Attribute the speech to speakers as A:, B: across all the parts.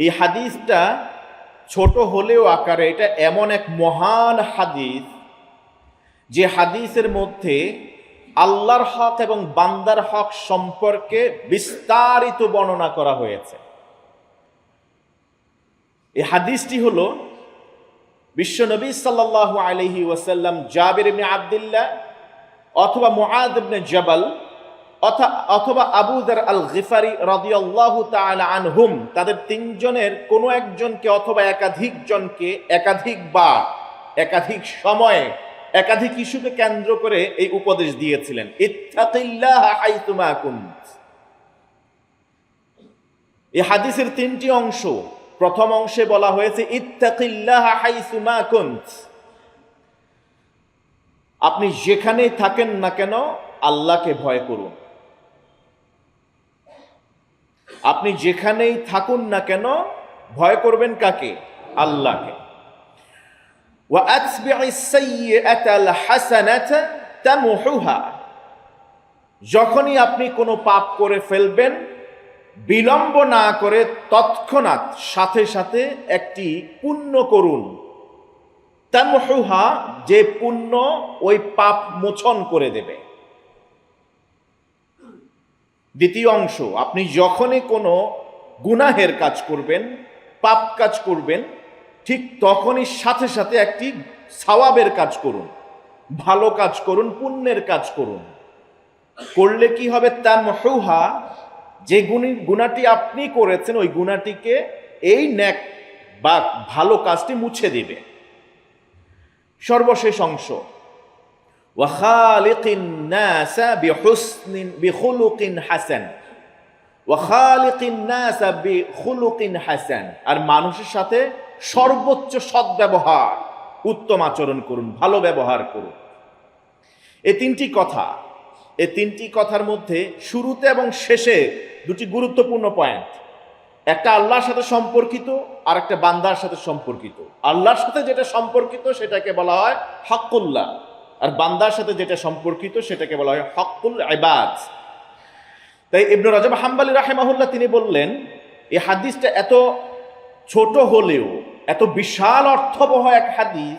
A: এই হাদিসটা ছোট হলেও আকারে এটা এমন এক মহান হাদিস যে হাদিসের মধ্যে আল্লাহর হক এবং বান্দার হক সম্পর্কে বিস্তারিত বর্ণনা করা হয়েছে। এই হাদিসটি হলো বিশ্বনবী সাল্লাল্লাহু আলাইহি ওয়াসাল্লাম জাবির আব্দুল্লাহ অথবা ইবনে জবাল অথবা আবু দার আল গিফারি রাদিয়াল্লাহু তাআলা আনহুম, তাদের তিনজনের কোনো একজনকে অথবা একাধিক জনকে একাধিকবার, একাধিক সময়ে, একাধিক ইস্যুকে কেন্দ্র করে এই উপদেশ দিয়েছিলেন। এই হাদিসের তিনটি অংশ, প্রথম অংশে বলা হয়েছে আপনি যেখানেই থাকেন না কেন, আল্লাহকে ভয় করুন। আপনি যেখানেই থাকুন না কেন, ভয় করবেন কাকে? আল্লাহকে। যখনই আপনি কোনো পাপ করে ফেলবেন, বিলম্ব না করে তৎক্ষণাৎ সাথে সাথে একটি পুণ্য করুন। তামহুহা যে পুণ্য ওই পাপ মোচন করে দেবে। দ্বিতীয় অংশ, আপনি যখনই কোনো গুনাহের কাজ করবেন, পাপ কাজ করবেন, ঠিক তখনই সাথে সাথে একটি সাওয়াবের কাজ করুন, ভালো কাজ করুন, পুণ্যের কাজ করুন। করলে কি হবে? তামহুহা, যে গুণী, গুণাটি আপনি করেছেন, ওই গুণাটিকে এই ন্যাক বা ভালো কাজটি মুছে দিবে। সর্বশেষ অংশ ওয়াখালিকিন নাসা বিহুসনিন, বিখুলুকিন হাসান। ওয়াখালিকিন নাসা বিখুলুকিন হাসান। আর মানুষের সাথে সর্বোচ্চ সদ্ব্যবহার, উত্তম আচরণ করুন, ভালো ব্যবহার করুন। এই তিনটি কথা এই তিনটি কথার মধ্যে শুরুতে এবং শেষে দুটি গুরুত্বপূর্ণ পয়েন্ট একটা আল্লাহর সাথে সম্পর্কিত আর একটা বান্দার সাথে সম্পর্কিত। আল্লাহর সাথে যেটা সম্পর্কিত, সেটাকে বলা হয় হাক্কুল্লাহ। আর বান্দার সাথে যেটা সম্পর্কিত সেটাকে বলা হয় হকুল ইবাদ। তাই ইবনু রাজব হাম্বালি রাহেমাহুল্লাহ তিনি বললেন এই হাদিসটা এত ছোট হলেও, এত বিশাল অর্থবহ এক হাদিস,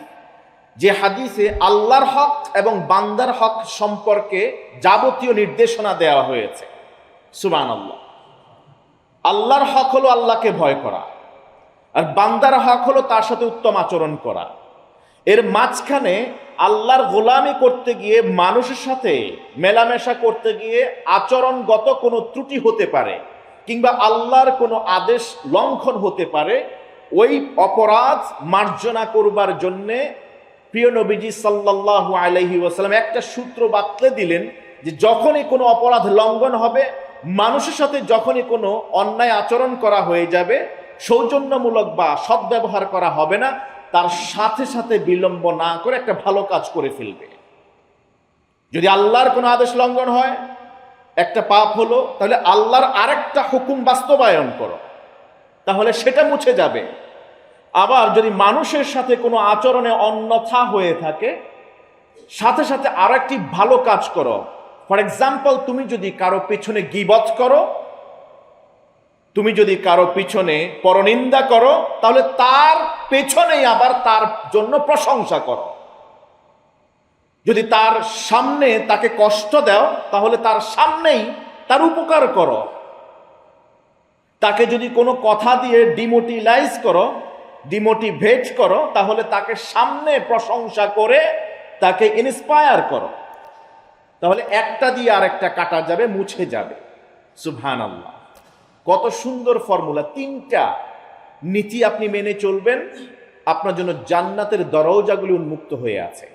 A: যে হাদিসে আল্লাহর হক এবং বান্দার হক সম্পর্কে যাবতীয় নির্দেশনা দেওয়া হয়েছে। সুবান আল্লাহ আল্লাহর হক হলো আল্লাহকে ভয় করা, আর বান্দার হক হলো তার সাথে উত্তম আচরণ করা। এর মাঝখানে আল্লাহর গোলামি করতে গিয়ে মানুষের সাথে মেলামেশা করতে গিয়ে আচরণগত কোনো ত্রুটি হতে পারে কিংবা আল্লাহর কোনো আদেশ লঙ্ঘন হতে পারে, ওই অপরাধ মার্জনা করবার জন্যে প্রিয় নবীজি সাল্লাহ আলহি ওয়াসাল্লাম একটা সূত্র বাতলে দিলেন যে যখনই কোনো অপরাধ লঙ্ঘন হবে, মানুষের সাথে যখনই কোনো অন্যায় আচরণ করা হয়ে যাবে, সৌজন্যমূলক বা সদ্ব্যবহার করা হবে না তার সাথে সাথে বিলম্ব না করে একটা ভালো কাজ করে ফেলবে। যদি আল্লাহর কোনো আদেশ লঙ্ঘন হয়, একটা পাপ হলো, তাহলে আল্লাহর আরেকটা হুকুম বাস্তবায়ন করো। তাহলে সেটা মুছে যাবে। আবার যদি মানুষের সাথে কোনো আচরণে অন্যথা হয়ে থাকে, সাথে সাথে আর একটি ভালো কাজ করো। ফর এক্সাম্পল তুমি যদি কারও পিছনে গিবত করো, তুমি যদি কারও পিছনে পরনিন্দা করো, তাহলে তার পেছনেই আবার তার জন্য প্রশংসা করো। যদি তার সামনে তাকে কষ্ট দাও, তাহলে তার সামনেই তার উপকার করো। তাকে যদি কোনো কথা দিয়ে ডিমোটিলাইজ করো, ডিমোটিভেট করো, তাহলে তাকে সামনে প্রশংসা করে তাকে ইন্সপায়ার করো। তাহলে একটা দিয়ে আর একটা কাটা যাবে, মুছে যাবে। সুবহান আল্লাহ কত সুন্দর ফর্মুলা তিনটা নীতি আপনি মেনে চলবেন আপনার জন্য জান্নাতের দরওজাগুলি উন্মুক্ত হয়ে আছে।